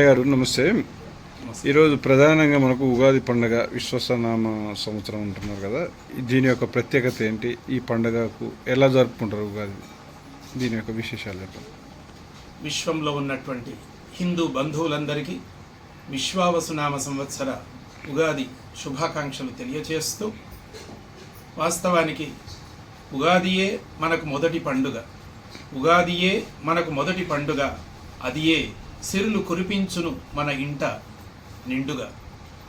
గారు నమస్తే. ఈరోజు ప్రధానంగా మనకు ఉగాది పండుగ విశ్వసనామ సంవత్సరం అంటున్నారు కదా. దీని యొక్క ప్రత్యేకత ఏంటి? ఈ పండుగకు ఎలా జరుపుకుంటారు ఉగాది? దీని యొక్క విశేషాలు చెప్పండి. విశ్వంలో ఉన్నటువంటి హిందూ బంధువులందరికీ విశ్వావసునామ సంవత్సర ఉగాది శుభాకాంక్షలు తెలియచేస్తూ వాస్తవానికి ఉగాదియే మనకు మొదటి పండుగ. ఉగాదియే మనకు మొదటి పండుగ. అదియే సిరులు కురిపించును మన ఇంట నిండుగా.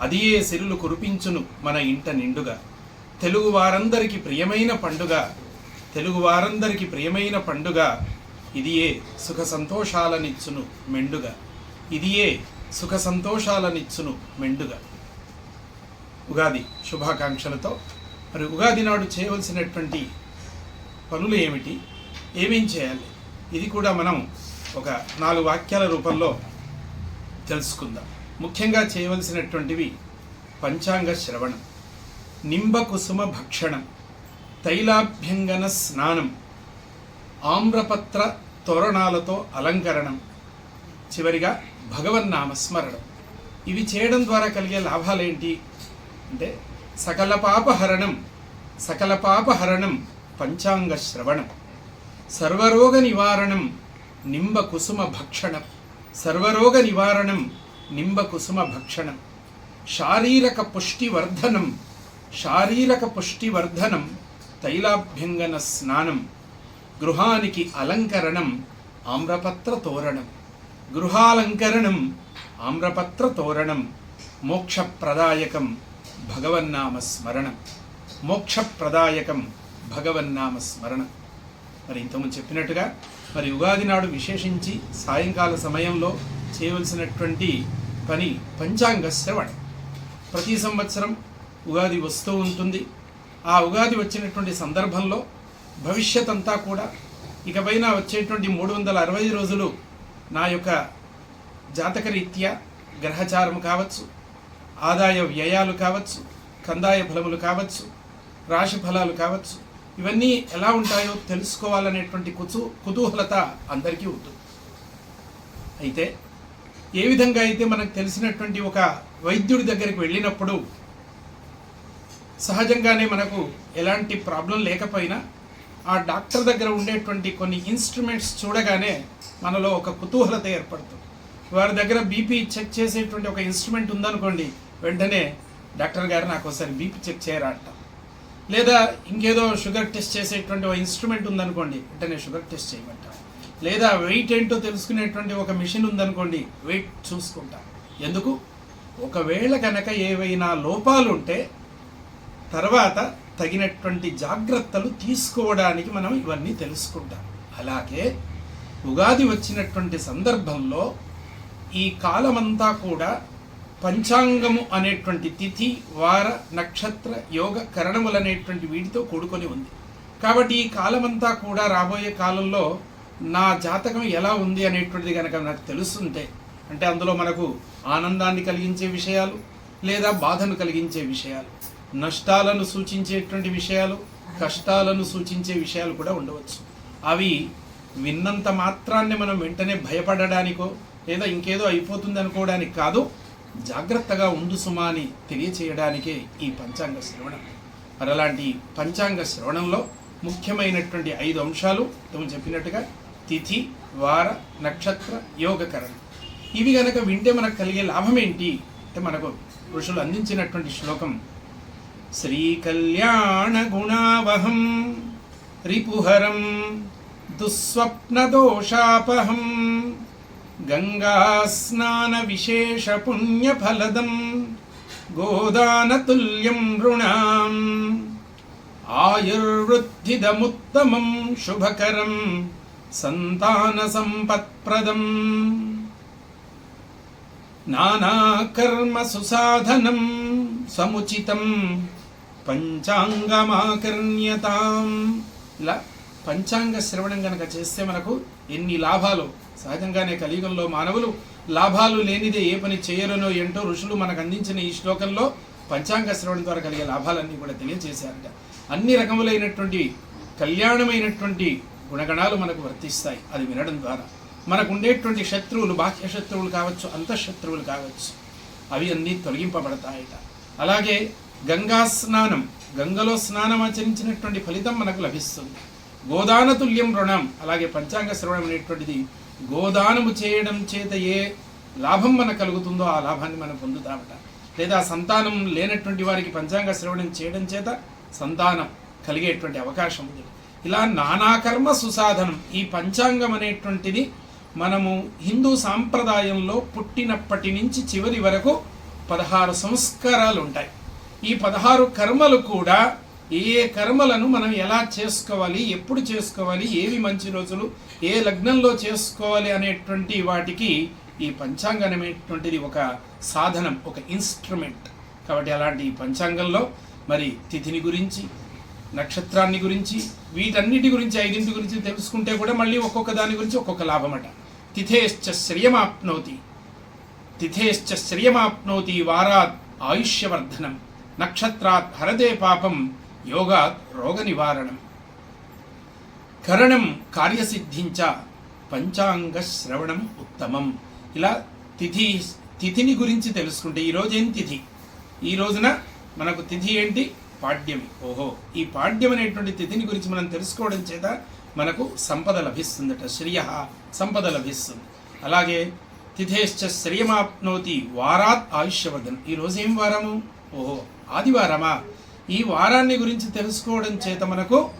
అదియే సిరులు కురిపించును మన ఇంట నిండుగా. తెలుగు వారందరికీ ప్రియమైన పండుగ. తెలుగు వారందరికీ ప్రియమైన పండుగ. ఇదియే సుఖ సంతోషాలనిచ్చును మెండుగా. ఇదియే సుఖ సంతోషాలనిచ్చును మెండుగా. ఉగాది శుభాకాంక్షలతో మరి ఉగాది నాడు చేయవలసినటువంటి పనులు ఏమిటి? ఏమేం చేయాలి? ఇది కూడా మనం ఒక నాలుగు వాక్యాల రూపంలో తెలుసుకుందాం. ముఖ్యంగా చేయవలసినటువంటివి పంచాంగ శ్రవణం నింబకుసుమ భక్షణం తైలాభ్యంగన స్నానం ఆమ్రపత్ర తోరణాలతో అలంకరణం చివరిగా భగవన్నామస్మరణం ఇవి చేయడం ద్వారా కలిగే లాభాలేంటి? అంటే సకల పాపహరణం సకల పాపహరణం పంచాంగ శ్రవణం సర్వరోగ నివారణం నింబ కుసుమ భక్షణం. సర్వరోగ నివారణం నింబ కుసుమ భక్షణం. శారీరక పుష్టివర్ధనం శారీరక పుష్టివర్ధనం తైలాభ్యంగన స్నానం. గృహానికి అలంకరణం ఆమ్రపత్ర తోరణం. గృహాలంకరణం ఆమ్రపత్ర తోరణం. మోక్షప్రదాయకం భగవన్నామ స్మరణం. మోక్షప్రదాయకం భగవన్నామ స్మరణం. మరి ఇంతకుముందు చెప్పినట్టుగా మరి ఉగాది నాడు విశేషించి సాయంకాల సమయంలో చేయవలసినటువంటి పని పంచాంగ శ్రవణం. ప్రతి సంవత్సరం ఉగాది వస్తూ ఉంటుంది. ఆ ఉగాది వచ్చినటువంటి సందర్భంలో భవిష్యత్ అంతా కూడా ఇకపైన వచ్చేటువంటి మూడు వందల అరవై రోజులు నా యొక్క జాతక రీత్యా గ్రహచారం కావచ్చు ఆదాయ వ్యయాలు కావచ్చు కందాయ ఫలములు కావచ్చు రాశి ఫలాలు కావచ్చు ఇవన్నీ ఎలా ఉంటాయో తెలుసుకోవాలనేటువంటి కుతు కుతూహలత అందరికీ ఉంటుంది అయితే ఏ విధంగా అయితే మనకు తెలిసినటువంటి ఒక వైద్యుడి దగ్గరికి వెళ్ళినప్పుడు సహజంగానే మనకు ఎలాంటి ప్రాబ్లం లేకపోయినా ఆ డాక్టర్ దగ్గర ఉండేటువంటి కొన్ని ఇన్స్ట్రుమెంట్స్ చూడగానే మనలో ఒక కుతూహలత ఏర్పడుతుంది. వారి దగ్గర బీపీ చెక్ చేసేటువంటి ఒక ఇన్స్ట్రుమెంట్ ఉందనుకోండి వెంటనే డాక్టర్ గారు నాకు ఒకసారి బీపీ చెక్ చేయరా అంట. లేదా ఇంకేదో షుగర్ టెస్ట్ చేసేటువంటి ఒక ఇన్స్ట్రుమెంట్ ఉందనుకోండి వెంటనే షుగర్ టెస్ట్ చేయమంటాం. లేదా వెయిట్ ఏంటో తెలుసుకునేటువంటి ఒక మిషన్ ఉందనుకోండి వెయిట్ చూసుకుంటాం. ఎందుకు? ఒకవేళ కనుక ఏవైనా లోపాలు ఉంటే తర్వాత తగినటువంటి జాగ్రత్తలు తీసుకోవడానికి మనం ఇవన్నీ తెలుసుకుంటాం. అలాగే ఉగాది వచ్చినటువంటి సందర్భంలో ఈ కాలమంతా కూడా పంచాంగము అనేటువంటి తిథి వార నక్షత్ర యోగ కరణములు అనేటువంటి వీటితో కూడుకొని ఉంది. కాబట్టి ఈ కాలమంతా కూడా రాబోయే కాలంలో నా జాతకం ఎలా ఉంది అనేటువంటిది కనుక నాకు తెలుస్తుంటే అంటే అందులో మనకు ఆనందాన్ని కలిగించే విషయాలు లేదా బాధను కలిగించే విషయాలు నష్టాలను సూచించేటువంటి విషయాలు కష్టాలను సూచించే విషయాలు కూడా ఉండవచ్చు. అవి విన్నంత మాత్రాన్ని మనం వెంటనే భయపడడానికో లేదా ఇంకేదో అయిపోతుంది అనుకోవడానికి కాదు జాగ్రత్తగా ఉండు సుమా అని తెలియచేయడానికే ఈ పంచాంగ శ్రవణం. మరి అలాంటి పంచాంగ శ్రవణంలో ముఖ్యమైనటువంటి ఐదు అంశాలు తమ చెప్పినట్టుగా తిథి వార నక్షత్ర యోగకరణం. ఇవి గనక వింటే మనకు కలిగే లాభం ఏంటి అంటే మనకు ఋషులు అందించినటువంటి శ్లోకం శ్రీకళ్యాణ గుణావహం రిపుహరం దుస్వప్నదోషాపహం దోషాపహం విశేష పుణ్యఫలదం గోదానతుల్యం నృణాం ఆయుర్వృద్ధిదముత్తమం శుభకరం సంతాన సంపత్ప్రదం నానాకర్మ సుసాధనం సముచితం పంచాంగమాకర్ణ్యతాం. ఇలా పంచాంగ శ్రవణం గనక చేస్తే మనకు ఎన్ని లాభాలు? సహజంగానే కలియుగంలో మానవులు లాభాలు లేనిదే ఏ పని చేయరునో ఏంటో ఋషులు మనకు అందించిన ఈ శ్లోకంలో పంచాంగ శ్రవణం ద్వారా కలిగే లాభాలన్నీ కూడా తెలియజేశారట అన్ని రకములైనటువంటి కళ్యాణమైనటువంటి గుణగణాలు మనకు వర్తిస్తాయి. అది వినడం ద్వారా. మనకు ఉండేటువంటి శత్రువులు బాహ్య శత్రువులు కావచ్చు అంతఃశత్రువులు కావచ్చు అవి అన్నీ తొలగింపబడతాయట. అలాగే గంగా స్నానం గంగలో స్నానం ఆచరించినటువంటి ఫలితం మనకు లభిస్తుంది. గోదానతుల్యం రుణం అలాగే పంచాంగ శ్రవణం అనేటువంటిది గోదానము చేయడం చేత ఏ లాభం మనకు కలుగుతుందో ఆ లాభాన్ని మనం పొందుతామట. లేదా సంతానం లేనటువంటి వారికి పంచాంగ శ్రవణం చేయడం చేత సంతానం కలిగేటువంటి అవకాశం ఉంది. ఇలా నానాకర్మ సుసాధనం ఈ పంచాంగం అనేటువంటిది మనము హిందూ సాంప్రదాయంలో పుట్టినప్పటి నుంచి చివరి వరకు పదహారు సంస్కారాలు ఉంటాయి. ఈ పదహారు కర్మలు కూడా ఏ ఏ కర్మలను మనం ఎలా చేసుకోవాలి ఎప్పుడు చేసుకోవాలి ఏవి మంచి రోజులు ఏ లగ్నంలో చేసుకోవాలి అనేటువంటి వాటికి ఈ పంచాంగం అనేటువంటిది ఒక సాధనం ఒక ఇన్స్ట్రుమెంట్. కాబట్టి అలాంటి ఈ పంచాంగంలో మరి తిథిని గురించి నక్షత్రాన్ని గురించి వీటన్నిటి గురించి ఐదింటి గురించి తెలుసుకుంటే కూడా మళ్ళీ ఒక్కొక్క దాని గురించి ఒక్కొక్క లాభమట. తిథేశ్చ శ్రియమాప్నోతి. తిథేశ్చ శ్రియమాప్నోతి వారాత్ ఆయుష్యవర్ధనం. నక్షత్రాత్ హరదే పాపం. యోగాత్ రోగ నివారణం కరణం కార్యసిద్ధించ పంచాంగ శ్రవణం ఉత్తమం. ఇలా తిథి తిథిని గురించి తెలుసుకుంటే ఈరోజు ఏం తిథి? ఈ రోజున మనకు తిథి ఏంటి? పాడ్యమి. ఓహో ఈ పాడ్యం అనేటువంటి తిథిని గురించి మనం తెలుసుకోవడం చేత మనకు సంపద లభిస్తుందట శ్రియ సంపద లభిస్తుంది. అలాగే తిథేశ్చ శ్రియమాప్నోతి వారాత్ ఆయుష్యవర్ధన్. ఈరోజు ఏం వారము? ఓహో ఆదివారమా? ఈ వారాన్ని గురించి తెలుసుకోవడం చేత మనకు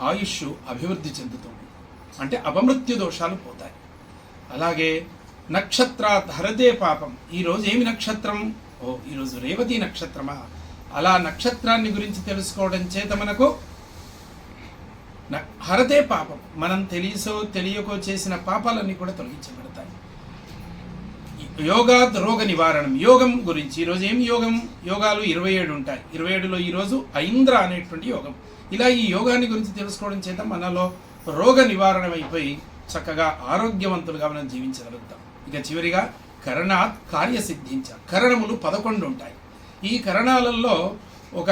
ఆయుష్ అభివృద్ధి చెందుతుంది. అంటే అపమృత్యు దోషాలు పోతాయి. అలాగే నక్షత్రాత్ హరదే పాపం. ఈరోజు ఏమి నక్షత్రం? ఓ ఈరోజు రేవతి నక్షత్రమా? అలా నక్షత్రాన్ని గురించి తెలుసుకోవడం చేత మనకు హరదే పాపం. మనం తెలియసో తెలియకో చేసిన పాపాలన్నీ కూడా తొలగించబడతాయి. యోగాత్ రోగ నివారణం. యోగం గురించి ఈరోజు ఏం యోగం? యోగాలు ఇరవై ఏడు ఉంటాయి. ఇరవై ఏడులో ఈరోజు ఐంద్ర అనేటువంటి యోగం. ఇలా ఈ యోగాన్ని గురించి తెలుసుకోవడం చేత మనలో రోగ నివారణ అయిపోయి చక్కగా ఆరోగ్యవంతులుగా మనం జీవించగలుగుతాం. ఇక చివరిగా కరణాత్ కార్యసిద్ధించ. కరణములు పదకొండు ఉంటాయి. ఈ కరణాలలో ఒక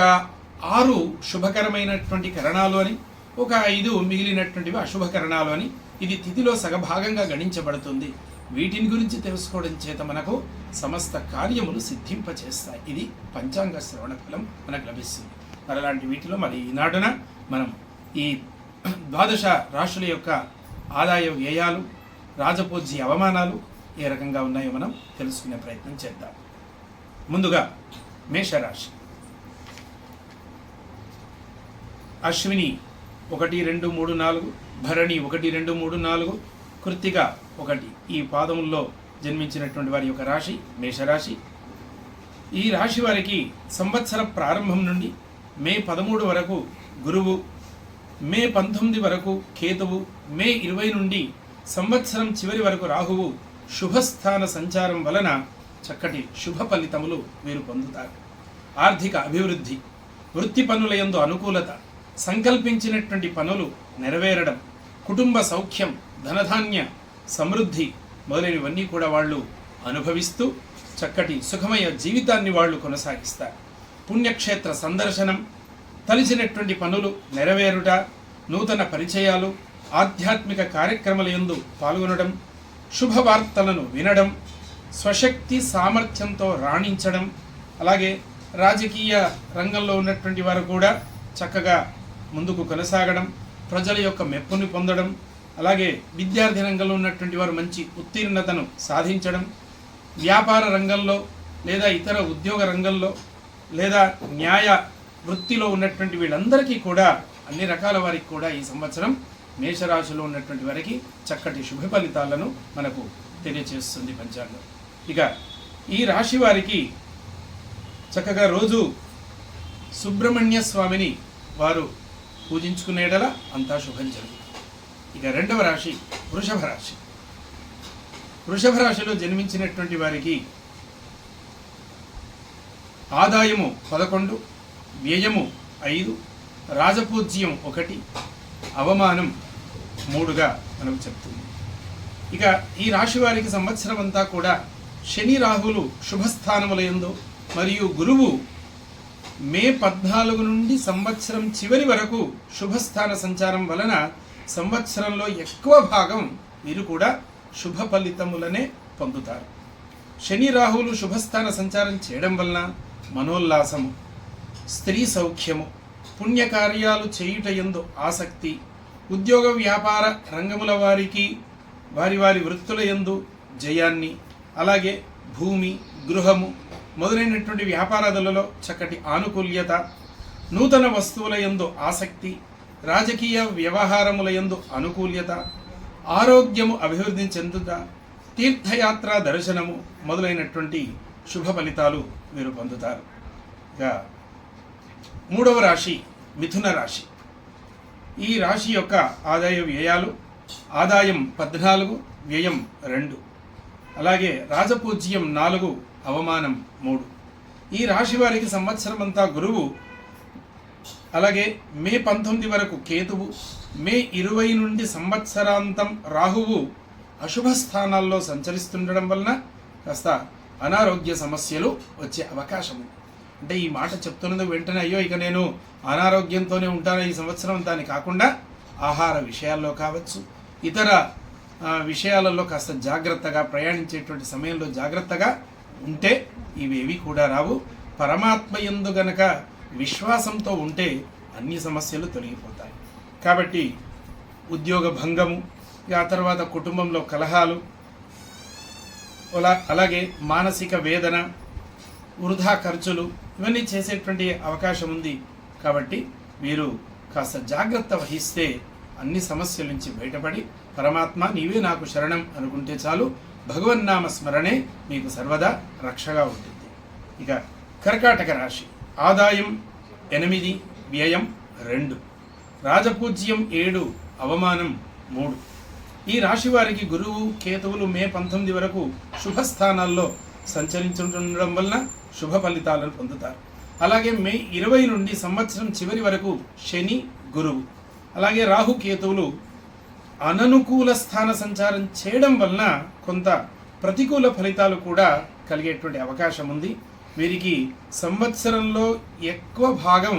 ఆరు శుభకరమైనటువంటి కరణాలు అని ఒక ఐదు మిగిలినటువంటివి అశుభకరణాలు అని ఇది తిథిలో సగభాగంగా గణించబడుతుంది. వీటిని గురించి తెలుసుకోవడం చేత మనకు సమస్త కార్యములు సిద్ధింపచేస్తాయి. ఇది పంచాంగ శ్రవణ ఫలం మనకు లభిస్తుంది. మరి అలాంటి వీటిలో మరి ఈనాడున మనం ఈ ద్వాదశ రాశుల యొక్క ఆదాయ వ్యయాలు రాజపూజ్య అవమానాలు ఏ రకంగా ఉన్నాయో మనం తెలుసుకునే ప్రయత్నం చేద్దాం. ముందుగా మేషరాశి. అశ్విని ఒకటి రెండు మూడు నాలుగు భరణి ఒకటి రెండు మూడు నాలుగు కృత్తిక ఒకటి. ఈ పాదముల్లో జన్మించినటువంటి వారి యొక్క రాశి మేషరాశి. ఈ రాశి వారికి సంవత్సర ప్రారంభం నుండి మే పదమూడు వరకు గురువు మే పంతొమ్మిది వరకు కేతువు మే ఇరవై నుండి సంవత్సరం చివరి వరకు రాహువు శుభస్థాన సంచారం వలన చక్కటి శుభ ఫలితములు వీరు పొందుతారు. ఆర్థిక అభివృద్ధి వృత్తి పనుల యందు అనుకూలత సంకల్పించినటువంటి పనులు నెరవేరడం కుటుంబ సౌఖ్యం ధనధాన్య సమృద్ధి మొదలైనవన్నీ కూడా వాళ్ళు అనుభవిస్తూ చక్కటి సుఖమయ జీవితాన్ని వాళ్ళు కొనసాగిస్తారు. పుణ్యక్షేత్ర సందర్శనం తలిచినటువంటి పనులు నెరవేరుట నూతన పరిచయాలు ఆధ్యాత్మిక కార్యక్రమాల యందు పాల్గొనడం శుభవార్తలను వినడం స్వశక్తి సామర్థ్యంతో రాణించడం అలాగే రాజకీయ రంగంలో ఉన్నటువంటి వారు కూడా చక్కగా ముందుకు కొనసాగడం ప్రజల యొక్క మెప్పుని పొందడం అలాగే విద్యార్థి రంగంలో ఉన్నటువంటి వారు మంచి ఉత్తీర్ణతను సాధించడం వ్యాపార రంగంలో లేదా ఇతర ఉద్యోగ రంగంలో లేదా న్యాయ వృత్తిలో ఉన్నటువంటి వీళ్ళందరికీ కూడా అన్ని రకాల వారికి కూడా ఈ సంవత్సరం మేషరాశిలో ఉన్నటువంటి వారికి చక్కటి శుభ ఫలితాలను మనకు తెలియచేస్తుంది పంచాంగం. ఇక ఈ రాశి వారికి చక్కగా రోజు సుబ్రహ్మణ్య స్వామిని వారు పూజించుకునేటలా అంతా శుభం జరుగుతుంది. ఇక రెండవ రాశి వృషభ రాశి. వృషభ రాశిలో జన్మించినటువంటి వారికి ఆదాయము పదకొండు వ్యయము ఐదు రాజపూజ్యం ఒకటి అవమానం మూడుగా మనకు చెప్తుంది. ఇక ఈ రాశి వారికి సంవత్సరం అంతా కూడా శని రాహులు శుభస్థానములందు మరియు గురువు మే పద్నాలుగు నుండి సంవత్సరం చివరి వరకు శుభస్థాన సంచారం వలన సంవత్సరంలో ఎక్కువ భాగం వీరు కూడా శుభ ఫలితములనే పొందుతారు. శని రాహువులు శుభస్థాన సంచారం చేయడం వలన మనోల్లాసము స్త్రీ సౌఖ్యము పుణ్యకార్యాలు చేయుట ఎందు ఆసక్తి ఉద్యోగ వ్యాపార రంగముల వారికి వారి వారి వృత్తుల యందు జయాన్ని అలాగే భూమి గృహము మొదలైనటువంటి వ్యాపారాదులలో చక్కటి ఆనుకూల్యత నూతన వస్తువుల ఎందు ఆసక్తి రాజకీయ వ్యవహారముల యందు అనుకూల్యత ఆరోగ్యము అభివృద్ధి చెందుట తీర్థయాత్ర దర్శనము మొదలైనటువంటి శుభ ఫలితాలు మీరు పొందుతారు. ఇక మూడవ రాశి మిథున రాశి. ఈ రాశి యొక్క ఆదాయ వ్యయాలు ఆదాయం పద్నాలుగు వ్యయం రెండు. అలాగే రాజపూజ్యం నాలుగు అవమానం మూడు. ఈ రాశి వారికి సంవత్సరం అంతా గురువు అలాగే మే పంతొమ్మిది వరకు కేతువు మే ఇరవై నుండి సంవత్సరాంతం రాహువు అశుభ స్థానాల్లో సంచరిస్తుండడం వలన కాస్త అనారోగ్య సమస్యలు వచ్చే అవకాశం ఉంది. అంటే ఈ మాట చెప్తున్నది వెంటనే అయ్యో ఇక నేను అనారోగ్యంతోనే ఉంటాను ఈ సంవత్సరం. దాని కాకుండా ఆహార విషయాల్లో కావచ్చు ఇతర విషయాలలో కాస్త జాగ్రత్తగా ప్రయాణించేటువంటి సమయంలో జాగ్రత్తగా ఉంటే ఇవేవి కూడా రావు. పరమాత్మ ఎందు గనక విశ్వాసంతో ఉంటే అన్ని సమస్యలు తొలగిపోతాయి. కాబట్టి ఉద్యోగ భంగము ఆ తర్వాత కుటుంబంలో కలహాలు అలా- అలాగే మానసిక వేదన వృధా ఖర్చులు ఇవన్నీ చేసేటువంటి అవకాశం ఉంది. కాబట్టి మీరు కాస్త జాగ్రత్త వహిస్తే అన్ని సమస్యల నుంచి బయటపడి పరమాత్మ నీవే నాకు శరణం అనుకుంటే చాలు. భగవన్నామ స్మరణే మీకు సర్వదా రక్షగా ఉంటుంది. ఇక కర్కాటక రాశి. ఆదాయం ఎనిమిది వ్యయం రెండు. రాజపూజ్యం ఏడు అవమానం మూడు. ఈ రాశి వారికి గురువు కేతువులు మే పంతొమ్మిది వరకు శుభస్థానాల్లో సంచరించుండడం వలన శుభ ఫలితాలను పొందుతారు. అలాగే మే ఇరవై నుండి సంవత్సరం చివరి వరకు శని గురువు. అలాగే రాహు కేతువులు అననుకూల స్థాన సంచారం చేయడం వలన కొంత ప్రతికూల ఫలితాలు కూడా కలిగేటువంటి అవకాశం ఉంది. వీరికి సంవత్సరంలో ఎక్కువ భాగం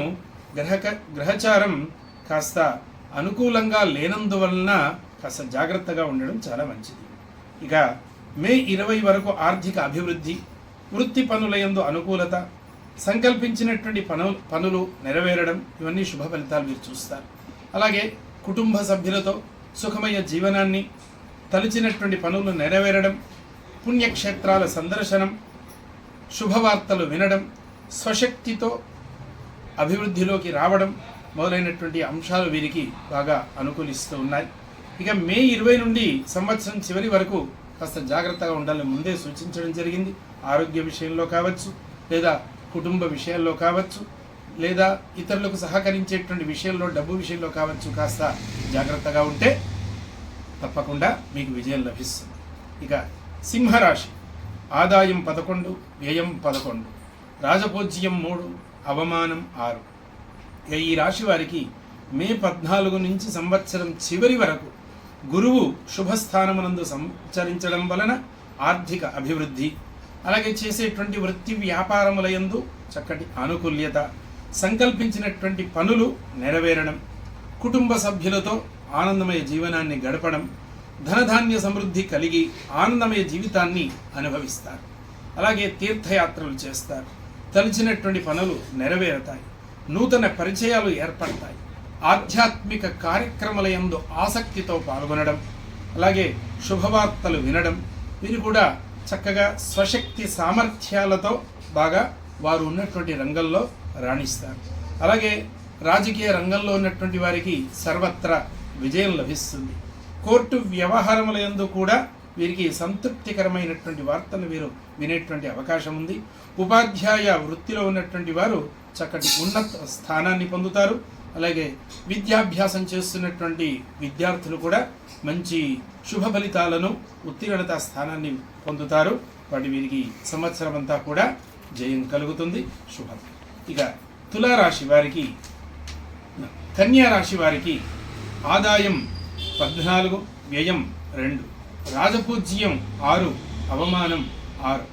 గ్రహక గ్రహచారం కాస్త అనుకూలంగా లేనందువలన కాస్త జాగ్రత్తగా ఉండడం చాలా మంచిది. ఇక మే ఇరవై వరకు ఆర్థిక అభివృద్ధి వృత్తి పనుల యందు అనుకూలత సంకల్పించినటువంటి పను పనులు నెరవేరడం ఇవన్నీ శుభ ఫలితాలు మీరు చూస్తారు. అలాగే కుటుంబ సభ్యులతో సుఖమయ జీవనాన్ని తలిచినటువంటి పనులు నెరవేరడం పుణ్యక్షేత్రాల సందర్శనం శుభవార్తలు వినడం స్వశక్తితో అభివృద్ధిలోకి రావడం మొదలైనటువంటి అంశాలు వీరికి బాగా అనుకూలిస్తూ ఉన్నాయి. ఇక మే ఇరవై నుండి సంవత్సరం చివరి వరకు కాస్త జాగ్రత్తగా ఉండాలని ముందే సూచించడం జరిగింది. ఆరోగ్య విషయంలో కావచ్చు లేదా కుటుంబ విషయాల్లో కావచ్చు లేదా ఇతరులకు సహకరించేటువంటి విషయంలో డబ్బు విషయంలో కావచ్చు కాస్త జాగ్రత్తగా ఉంటే తప్పకుండా మీకు విజయం లభిస్తుంది. ఇక సింహరాశి. ఆదాయం పదకొండు వ్యయం పదకొండు రాజపూజ్యం మూడు అవమానం ఆరు. ఈ రాశి వారికి మే పద్నాలుగు నుంచి సంవత్సరం చివరి వరకు గురువు శుభస్థానమునందు సంచరించడం వలన ఆర్థిక అభివృద్ధి అలాగే చేసేటువంటి వృత్తి వ్యాపారముల యందు చక్కటి ఆనుకూల్యత సంకల్పించినటువంటి పనులు నెరవేరడం కుటుంబ సభ్యులతో ఆనందమయ జీవనాన్ని గడపడం ధనధాన్య సమృద్ధి కలిగి ఆనందమయ జీవితాన్ని అనుభవిస్తారు. అలాగే తీర్థయాత్రలు చేస్తారు. తలిచినటువంటి పనులు నెరవేరుతాయి. నూతన పరిచయాలు ఏర్పడతాయి. ఆధ్యాత్మిక కార్యక్రమాల యందు ఆసక్తితో పాల్గొనడం అలాగే శుభవార్తలు వినడం వీరు కూడా చక్కగా స్వశక్తి సామర్థ్యాలతో బాగా వారు ఉన్నటువంటి రంగంలో రాణిస్తారు. అలాగే రాజకీయ రంగంలో ఉన్నటువంటి వారికి సర్వత్రా విజయం లభిస్తుంది. కోర్టు వ్యవహారముల యందు కూడా వీరికి సంతృప్తికరమైనటువంటి వార్తలు వీరు వినేటువంటి అవకాశం ఉంది. ఉపాధ్యాయ వృత్తిలో ఉన్నటువంటి వారు చక్కటి ఉన్నత స్థానాన్ని పొందుతారు. అలాగే విద్యాభ్యాసం చేస్తున్నటువంటి విద్యార్థులు కూడా మంచి శుభ ఫలితాలను ఉత్తీర్ణత స్థానాన్ని పొందుతారు. వాటి వీరికి సంవత్సరం అంతా కూడా జయం కలుగుతుంది. శుభం. ఇక తులారాశి వారికి కన్యా రాశి వారికి ఆదాయం పద్నాలుగు వ్యయం రెండు రాజపూజ్యం ఆరు అవమానం ఆరు.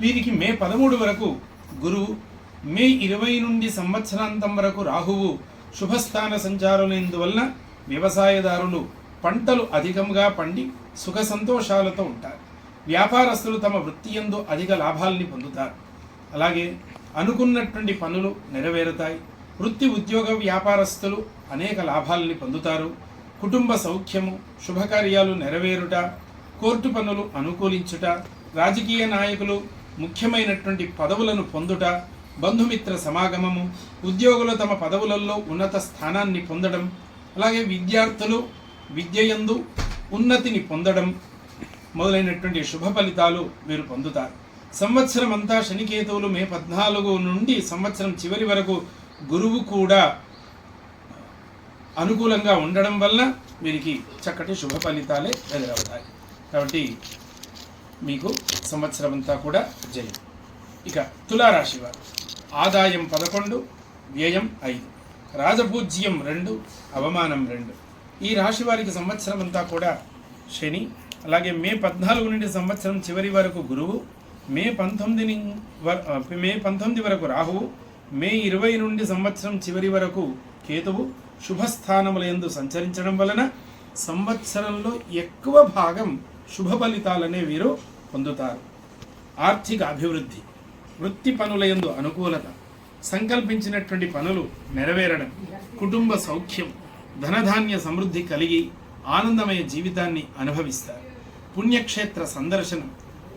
వీరికి మే పదమూడు వరకు గురువు మే ఇరవై నుండి సంవత్సరాంతం వరకు రాహువు శుభస్థాన సంచారులైనందువలన వ్యవసాయదారులు పంటలు అధికంగా పండి సుఖ సంతోషాలతో ఉంటారు. వ్యాపారస్తులు తమ వృత్తి యందు అధిక లాభాల్ని పొందుతారు. అలాగే అనుకున్నటువంటి పనులు నెరవేరుతాయి. వృత్తి ఉద్యోగ వ్యాపారస్తులు అనేక లాభాలని పొందుతారు. కుటుంబ సౌఖ్యము శుభకార్యాలు నెరవేరుట కోర్టు పనులు అనుకూలించుట రాజకీయ నాయకులు ముఖ్యమైనటువంటి పదవులను పొందుట బంధుమిత్ర సమాగమము ఉద్యోగులు తమ పదవులలో ఉన్నత స్థానాన్ని పొందడం అలాగే విద్యార్థులు విద్యయందు ఉన్నతిని పొందడం మొదలైనటువంటి శుభ ఫలితాలు వీరు పొందుతారు. సంవత్సరం అంతా శనికేతువులు మే పద్నాలుగు నుండి సంవత్సరం చివరి వరకు గురువు కూడా అనుకూలంగా ఉండడం వల్ల వీరికి చక్కటి శుభ ఫలితాలే ఎదురవుతాయి. కాబట్టి మీకు సంవత్సరం అంతా కూడా జయం. ఇక తులారాశి వారు. ఆదాయం పదకొండు వ్యయం ఐదు. రాజపూజ్యం రెండు అవమానం రెండు. ఈ రాశి వారికి సంవత్సరం అంతా కూడా శని అలాగే మే పద్నాలుగు నుండి సంవత్సరం చివరి వరకు గురువు మే పంతొమ్మిది మే పంతొమ్మిది వరకు రాహువు మే ఇరవై నుండి సంవత్సరం చివరి వరకు కేతువు శుభస్థానములందు సంచరించడం వలన సంవత్సరంలో ఎక్కువ భాగం శుభ ఫలితాలనే వీరు పొందుతారు. ఆర్థిక అభివృద్ధి వృత్తి పనుల యందు అనుకూలత సంకల్పించినటువంటి పనులు నెరవేరడం కుటుంబ సౌఖ్యం ధనధాన్య సమృద్ధి కలిగి ఆనందమయ జీవితాన్ని అనుభవిస్తారు. పుణ్యక్షేత్ర సందర్శనం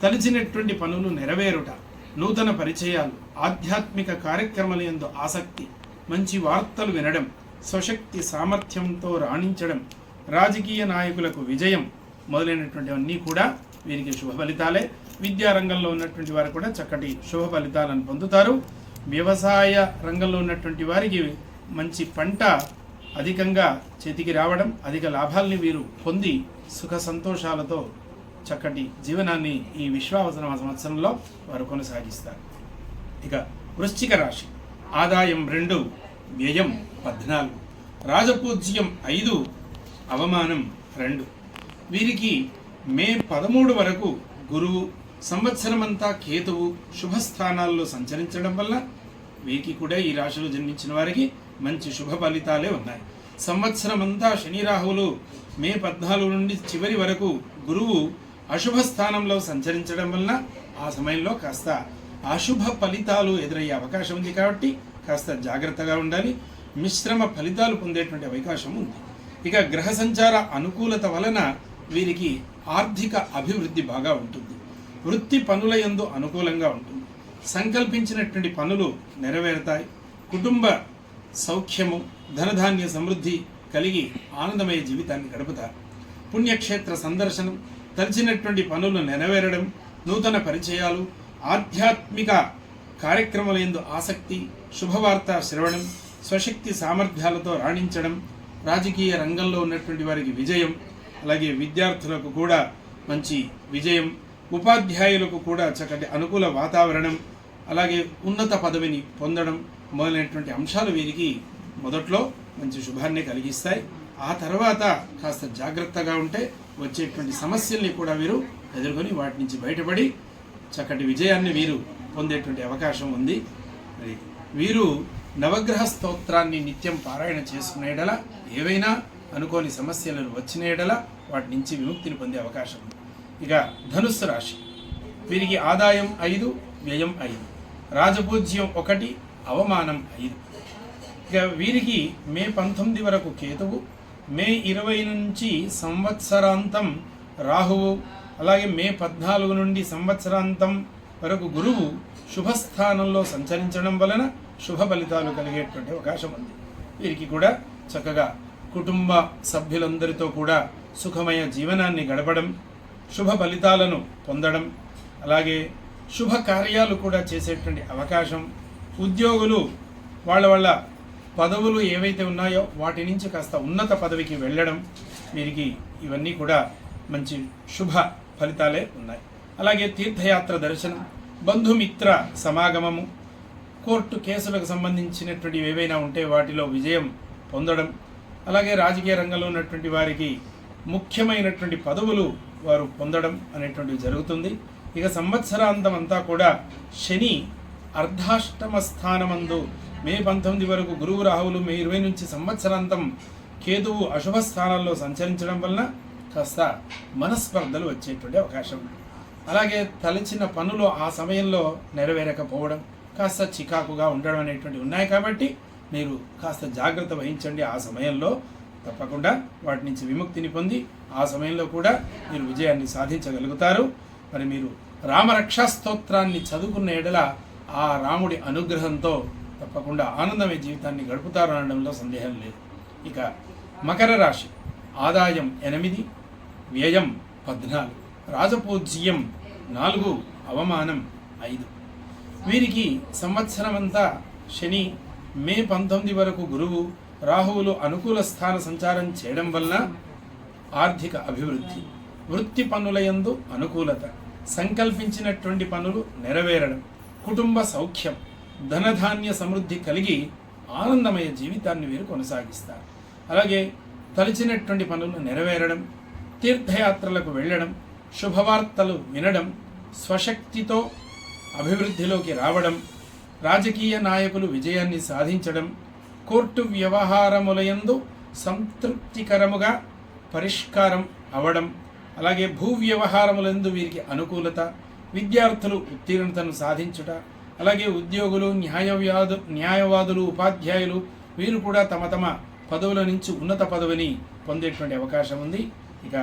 తలిచినటువంటి పనులు నెరవేరుట నూతన పరిచయాలు ఆధ్యాత్మిక కార్యక్రమాల యందు ఆసక్తి మంచి వార్తలు వినడం స్వశక్తి సామర్థ్యంతో రాణించడం రాజకీయ నాయకులకు విజయం మొదలైనటువంటివన్నీ కూడా వీరికి శుభ ఫలితాలే. విద్యారంగంలో ఉన్నటువంటి వారు కూడా చక్కటి శుభ ఫలితాలను పొందుతారు. వ్యవసాయ రంగంలో ఉన్నటువంటి వారికి మంచి పంట అధికంగా చేతికి రావడం అధిక లాభాల్ని వీరు పొంది సుఖ సంతోషాలతో చక్కటి జీవనాన్ని ఈ విశ్వావసన సంవత్సరంలో వారు కొనసాగిస్తారు. ఇక వృశ్చిక రాశి. ఆదాయం రెండు వ్యయం పద్నాలుగు రాజపూజ్యం ఐదు అవమానం రెండు. వీరికి మే పదమూడు వరకు గురువు సంవత్సరమంతా కేతువు శుభస్థానాల్లో సంచరించడం వల్ల వీరికి కూడా ఈ రాశిలో జన్మించిన వారికి మంచి శుభ ఫలితాలే ఉన్నాయి. సంవత్సరమంతా శని రాహువులు మే పద్నాలుగు నుండి చివరి వరకు గురువు అశుభ స్థానంలో సంచరించడం వలన ఆ సమయంలో కాస్త అశుభ ఫలితాలు ఎదురయ్యే అవకాశం ఉంది కాబట్టి కాస్త జాగ్రత్తగా ఉండాలి. మిశ్రమ ఫలితాలు పొందేటువంటి అవకాశం ఉంది. ఇక గ్రహ సంచార అనుకూలత వలన వీరికి ఆర్థిక అభివృద్ధి బాగా ఉంటుంది. వృత్తి పనుల యందు అనుకూలంగా ఉంటుంది. సంకల్పించినటువంటి పనులు నెరవేరుతాయి. కుటుంబ సౌఖ్యము ధనధాన్య సమృద్ధి కలిగి ఆనందమయ జీవితాన్ని గడుపుతారు. పుణ్యక్షేత్ర సందర్శనం తలిచినటువంటి పనులు నెరవేరడం నూతన పరిచయాలు ఆధ్యాత్మిక కార్యక్రమాలయందు ఆసక్తి శుభవార్త శ్రవణం స్వశక్తి సామర్థ్యాలతో రాణించడం రాజకీయ రంగంలో ఉన్నటువంటి వారికి విజయం అలాగే విద్యార్థులకు కూడా మంచి విజయం ఉపాధ్యాయులకు కూడా చక్కటి అనుకూల వాతావరణం అలాగే ఉన్నత పదవిని పొందడం మొదలైనటువంటి అంశాలు వీరికి మొదట్లో మంచి శుభాన్ని కలిగిస్తాయి. ఆ తర్వాత కాస్త జాగ్రత్తగా ఉంటే వచ్చేటువంటి సమస్యల్ని కూడా వీరు ఎదుర్కొని వాటి నుంచి బయటపడి చక్కటి విజయాన్ని వీరు పొందేటువంటి అవకాశం ఉంది. మరి వీరు నవగ్రహ స్తోత్రాన్ని నిత్యం పారాయణ చేసుకునేడల ఏవైనా అనుకోని సమస్యలను వచ్చిన ఎడల వాటి నుంచి విముక్తిని పొందే అవకాశం ఉంది. ఇక ధనుస్సు రాశి. వీరికి ఆదాయం ఐదు వ్యయం ఐదు రాజపూజ్యం ఒకటి అవమానం ఐదు. ఇక వీరికి మే పంతొమ్మిది వరకు కేతువు మే ఇరవై నుంచి సంవత్సరాంతం రాహువు అలాగే మే పద్నాలుగు నుండి సంవత్సరాంతం వరకు గురువు శుభస్థానంలో సంచరించడం వలన శుభ ఫలితాలు కలిగేటువంటి అవకాశం ఉంది. వీరికి కూడా చక్కగా కుటుంబ సభ్యులందరితో కూడా సుఖమయ జీవనాన్ని గడపడం శుభ ఫలితాలను పొందడం అలాగే శుభ కార్యాలు కూడా చేసేటువంటి అవకాశం. ఉద్యోగులు వాళ్ళ వాళ్ళ పదవులు ఏవైతే ఉన్నాయో వాటి నుంచి కాస్త ఉన్నత పదవికి వెళ్ళడం వీరికి ఇవన్నీ కూడా మంచి శుభ ఫలితాలే ఉన్నాయి. అలాగే తీర్థయాత్ర దర్శనం బంధుమిత్ర సమాగమము కోర్టు కేసులకు సంబంధించినటువంటి ఏవైనా ఉంటే వాటిలో విజయం పొందడం అలాగే రాజకీయ రంగంలో ఉన్నటువంటి వారికి ముఖ్యమైనటువంటి పదవులు వారు పొందడం అనేటువంటివి జరుగుతుంది. ఇక సంవత్సరాంతం అంతా కూడా శని అర్ధాష్టమ స్థానమందు మే పంతొమ్మిది వరకు గురువు రాహువులు మే ఇరవై నుంచి సంవత్సరాంతం కేతువు అశుభ స్థానాల్లో సంచరించడం వలన కాస్త మనస్పర్ధలు వచ్చేటువంటి అవకాశం ఉంది. అలాగే తలచిన పనులు ఆ సమయంలో నెరవేరకపోవడం కాస్త చికాకుగా ఉండడం అనేటువంటి ఉన్నాయి కాబట్టి మీరు కాస్త జాగ్రత్త వహించండి. ఆ సమయంలో తప్పకుండా వాటి నుంచి విముక్తిని పొంది ఆ సమయంలో కూడా మీరు విజయాన్ని సాధించగలుగుతారు. మరి మీరు రామరక్షా స్తోత్రాన్ని చదువుకున్న ఎడల ఆ రాముడి అనుగ్రహంతో తప్పకుండా ఆనందమే జీవితాన్ని గడుపుతారు అనడంలో సందేహం లేదు. ఇక మకర రాశి. ఆదాయం ఎనిమిది వ్యయం పద్నాలుగు రాజపూజ్యం నాలుగు అవమానం ఐదు. వీరికి సంవత్సరమంతా శని మే పంతొమ్మిది వరకు గురువు రాహువులు అనుకూల స్థాన సంచారం చేయడం వలన ఆర్థిక అభివృద్ధి వృత్తి పనులయందు అనుకూలత సంకల్పించినటువంటి పనులు నెరవేరడం కుటుంబ సౌఖ్యం ధనధాన్య సమృద్ధి కలిగి ఆనందమయ జీవితాన్ని వీరు కొనసాగిస్తారు. అలాగే తలిచినటువంటి పనులు నెరవేరడం తీర్థయాత్రలకు వెళ్ళడం శుభవార్తలు వినడం స్వశక్తితో అభివృద్ధిలోకి రావడం రాజకీయ నాయకులు విజయాన్ని సాధించడం కోర్టు వ్యవహారములయందు సంతృప్తికరముగా పరిష్కారం అవడం అలాగే భూ వ్యవహారములందు వీరికి అనుకూలత విద్యార్థులు ఉత్తీర్ణతను సాధించుట అలాగే ఉద్యోగులు న్యాయవ్యాదు న్యాయవాదులు ఉపాధ్యాయులు వీరు కూడా తమ తమ పదవుల నుంచి ఉన్నత పదవిని పొందేటువంటి అవకాశం ఉంది. ఇక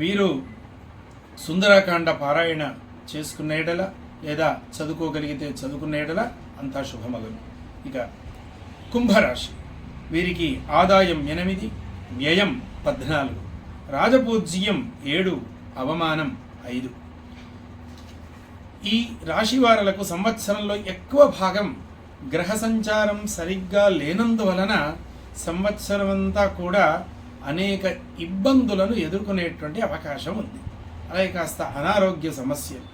వీరు సుందరకాండ పారాయణ చేసుకున్న ఎడల లేదా చదువుకోగలిగితే చదువుకున్న ఎడల అంతా శుభమగలు ఇక కుంభరాశి వీరికి ఆదాయం ఎనిమిది వ్యయం పద్నాలుగు రాజపూజ్యం ఏడు అవమానం ఐదు. ఈ రాశి వారలకు సంవత్సరంలో ఎక్కువ భాగం గ్రహ సంచారం సరిగ్గా లేనందువలన సంవత్సరమంతా కూడా అనేక ఇబ్బందులను ఎదుర్కొనేటువంటి అవకాశం ఉంది. అలాగే కాస్త అనారోగ్య సమస్యలు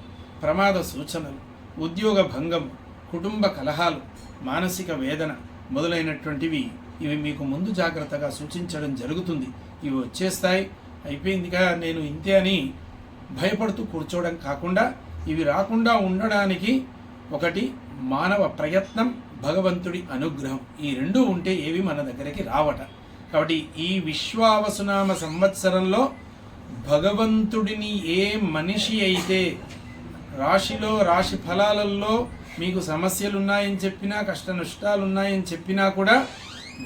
ప్రమాద సూచనలు ఉద్యోగ భంగం కుటుంబ కలహాలు మానసిక వేదన మొదలైనటువంటివి ఇవి మీకు ముందు జాగ్రత్తగా సూచించడం జరుగుతుంది. ఇవి వచ్చేస్తాయి. అయిపోయిందిగా నేను ఇంతే అని భయపడుతూ కూర్చోవడం కాకుండా ఇవి రాకుండా ఉండడానికి ఒకటి మానవ ప్రయత్నం భగవంతుడి అనుగ్రహం. ఈ రెండు ఉంటే ఏవి మన దగ్గరికి రావట. కాబట్టి ఈ విశ్వావసునామ సంవత్సరంలో భగవంతుడిని ఏ మనిషి అయితే రాశిలో రాశి ఫలాలలో మీకు సమస్యలు ఉన్నాయని చెప్పినా కష్ట నష్టాలు ఉన్నాయని చెప్పినా కూడా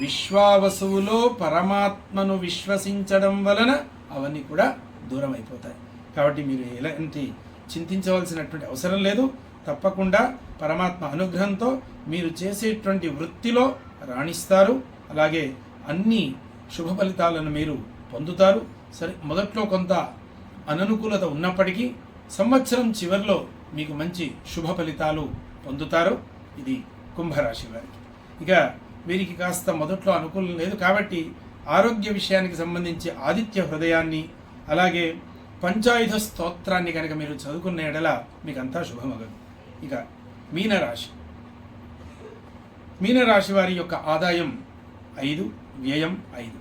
విశ్వావసువులో పరమాత్మను విశ్వసించడం వలన అవన్నీ కూడా దూరం అయిపోతాయి కాబట్టి మీరు ఎలాంటి చింతించవలసినటువంటి అవసరం లేదు. తప్పకుండా పరమాత్మ అనుగ్రహంతో మీరు చేసేటువంటి వృత్తిలో రాణిస్తారు. అలాగే అన్ని శుభ ఫలితాలను మీరు పొందుతారు. సరే మొదట్లో కొంత అననుకూలత ఉన్నప్పటికీ సంవత్సరం చివరిలో మీకు మంచి శుభ ఫలితాలు పొందుతారు. ఇది కుంభరాశి వారికి. ఇక వీరికి కాస్త మొదట్లో అనుకూలం లేదు కాబట్టి ఆరోగ్య విషయానికి సంబంధించి ఆదిత్య హృదయాన్ని అలాగే పంచాయుధ స్తోత్రాన్ని కనుక మీరు చదువుకున్న ఎడల మీకు అంతా శుభమగదు. ఇక మీనరాశి. మీనరాశి వారి యొక్క ఆదాయం ఐదు వ్యయం ఐదు.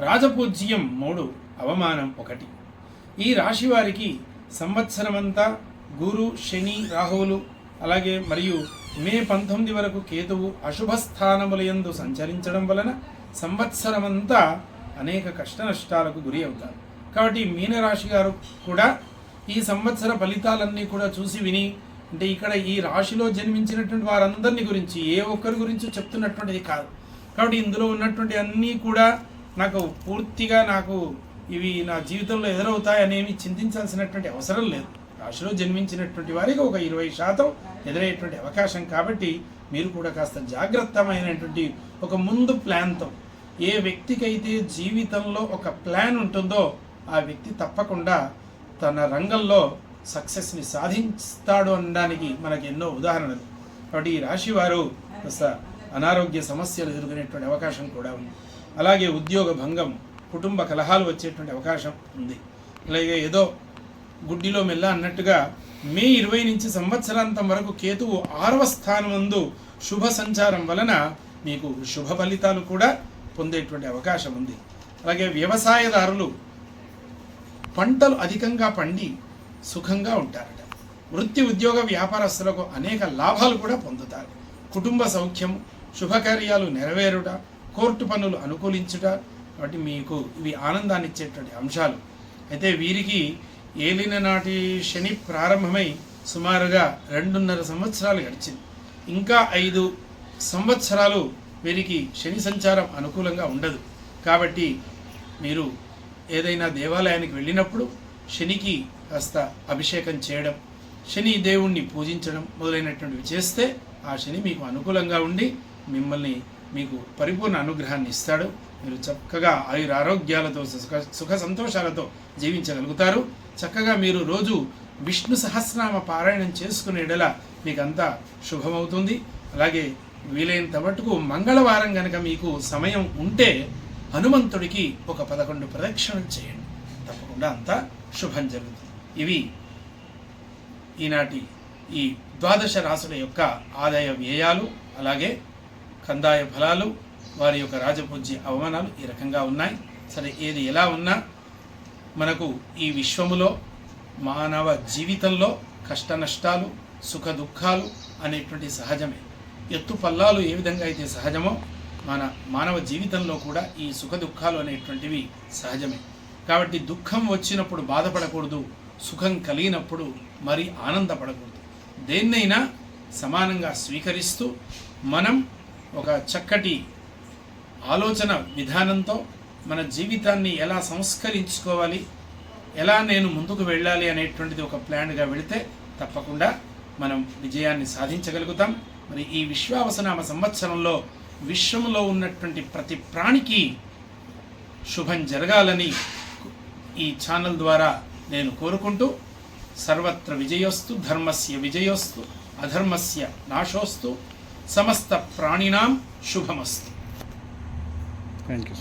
రాజపూజ్యం మూడు అవమానం ఒకటి. ఈ రాశి వారికి సంవత్సరమంతా గురు శని రాహువులు అలాగే మరియు మే పంతొమ్మిది వరకు కేతువు అశుభ స్థానములయందు సంచరించడం వలన సంవత్సరమంతా అనేక కష్ట నష్టాలకు గురి అవుతారు. కాబట్టి మీనరాశి గారు కూడా ఈ సంవత్సర ఫలితాలన్నీ కూడా చూసి విని అంటే ఇక్కడ ఈ రాశిలో జన్మించినటువంటి వారందరిని గురించి ఏ ఒక్కరి గురించి చెప్తున్నటువంటిది కాదు. కాబట్టి ఇందులో ఉన్నటువంటి అన్నీ కూడా నాకు పూర్తిగా నాకు ఇవి నా జీవితంలో ఎదురవుతాయి అనేవి చింతించాల్సినటువంటి అవసరం లేదు. రాశిలో జన్మించినటువంటి వారికి ఒక ఇరవై శాతం ఎదురయ్యేటువంటి అవకాశం కాబట్టి మీరు కూడా కాస్త జాగ్రత్తమైనటువంటి ఒక ముందు ప్లాన్తో ఏ వ్యక్తికైతే జీవితంలో ఒక ప్లాన్ ఉంటుందో ఆ వ్యక్తి తప్పకుండా తన రంగంలో సక్సెస్ని సాధిస్తాడు అనడానికి మనకి ఎన్నో ఉదాహరణలు. కాబట్టి ఈ రాశి వారు కాస్త అనారోగ్య సమస్యలు ఎదుర్కొనేటువంటి అవకాశం కూడా ఉంది. అలాగే ఉద్యోగ భంగం కుటుంబ కలహాలు వచ్చేటువంటి అవకాశం ఉంది. అలాగే ఏదో గుడ్డిలో మెల్ల అన్నట్టుగా మే ఇరవై నుంచి సంవత్సరాంతం వరకు కేతువు ఆరవ స్థానమందు శుభ సంచారం వలన మీకు శుభ ఫలితాలు కూడా పొందేటువంటి అవకాశం ఉంది. అలాగే వ్యవసాయదారులు పంటలు అధికంగా పండి సుఖంగా ఉంటారట. వృత్తి ఉద్యోగ వ్యాపారస్తులకు అనేక లాభాలు కూడా పొందుతారు. కుటుంబ సౌఖ్యం శుభకార్యాలు నెరవేరుట కోర్టు పనులు అనుకూలించుట కాబట్టి మీకు ఇవి ఆనందాన్ని ఇచ్చేటువంటి అంశాలు. అయితే వీరికి ఏలిన నాటి శని ప్రారంభమై సుమారుగా రెండున్నర సంవత్సరాలు గడిచింది. ఇంకా ఐదు సంవత్సరాలు వీరికి శని సంచారం అనుకూలంగా ఉండదు. కాబట్టి మీరు ఏదైనా దేవాలయానికి వెళ్ళినప్పుడు శనికి కాస్త అభిషేకం చేయడం శని దేవుణ్ణి పూజించడం మొదలైనటువంటివి చేస్తే ఆ శని మీకు అనుకూలంగా ఉండి మిమ్మల్ని మీకు పరిపూర్ణ అనుగ్రహాన్ని ఇస్తాడు. మీరు చక్కగా ఆయుర ఆరోగ్యాలతో సుఖ సుఖ సంతోషాలతో జీవించగలుగుతారు. చక్కగా మీరు రోజు విష్ణు సహస్రనామ పారాయణం చేసుకునే ఎడల మీకంతా శుభమవుతుంది. అలాగే వీలైనంత మటుకు మంగళవారం కనుక మీకు సమయం ఉంటే హనుమంతుడికి ఒక పదకొండు ప్రదక్షిణలు చేయండి. తప్పకుండా అంతా శుభం జరుగుతుంది. ఇవి ఈనాటి ఈ ద్వాదశ రాసుల యొక్క ఆదాయ వ్యయాలు అలాగే కందాయ ఫలాలు వారి యొక్క రాజపూజ్య అవమానాలు ఈ రకంగా ఉన్నాయి. సరే ఏది ఎలా ఉన్నా మనకు ఈ విశ్వములో మానవ జీవితంలో కష్ట నష్టాలు సుఖ దుఃఖాలు అనేటువంటి సహజమే. ఎత్తు పల్లాలు ఏ విధంగా అయితే సహజమో మన మానవ జీవితంలో కూడా ఈ సుఖ దుఃఖాలు అనేటువంటివి సహజమే. కాబట్టి దుఃఖం వచ్చినప్పుడు బాధపడకూడదు సుఖం కలిగినప్పుడు మరి ఆనందపడకూడదు. దేన్నైనా సమానంగా స్వీకరిస్తూ మనం ఒక చక్కటి ఆలోచన విధానంతో మన జీవితాన్ని ఎలా సంస్కరించుకోవాలి ఎలా నేను ముందుకు వెళ్ళాలి అనేటువంటిది ఒక ప్లాన్గా వెళితే తప్పకుండా మనం విజయాన్ని సాధించగలుగుతాం. మరి ఈ విశ్వావసనామ సంవత్సరంలో విశ్వంలో ఉన్నటువంటి ప్రతి ప్రాణికి శుభం జరగాలని ఈ ఛానల్ ద్వారా నేను కోరుకుంటూ సర్వత్ర విజయోస్తు ధర్మస్య విజయోస్తు అధర్మస్య నాశోస్తు సమస్త ప్రాణినాం శుభమస్తు. Thank you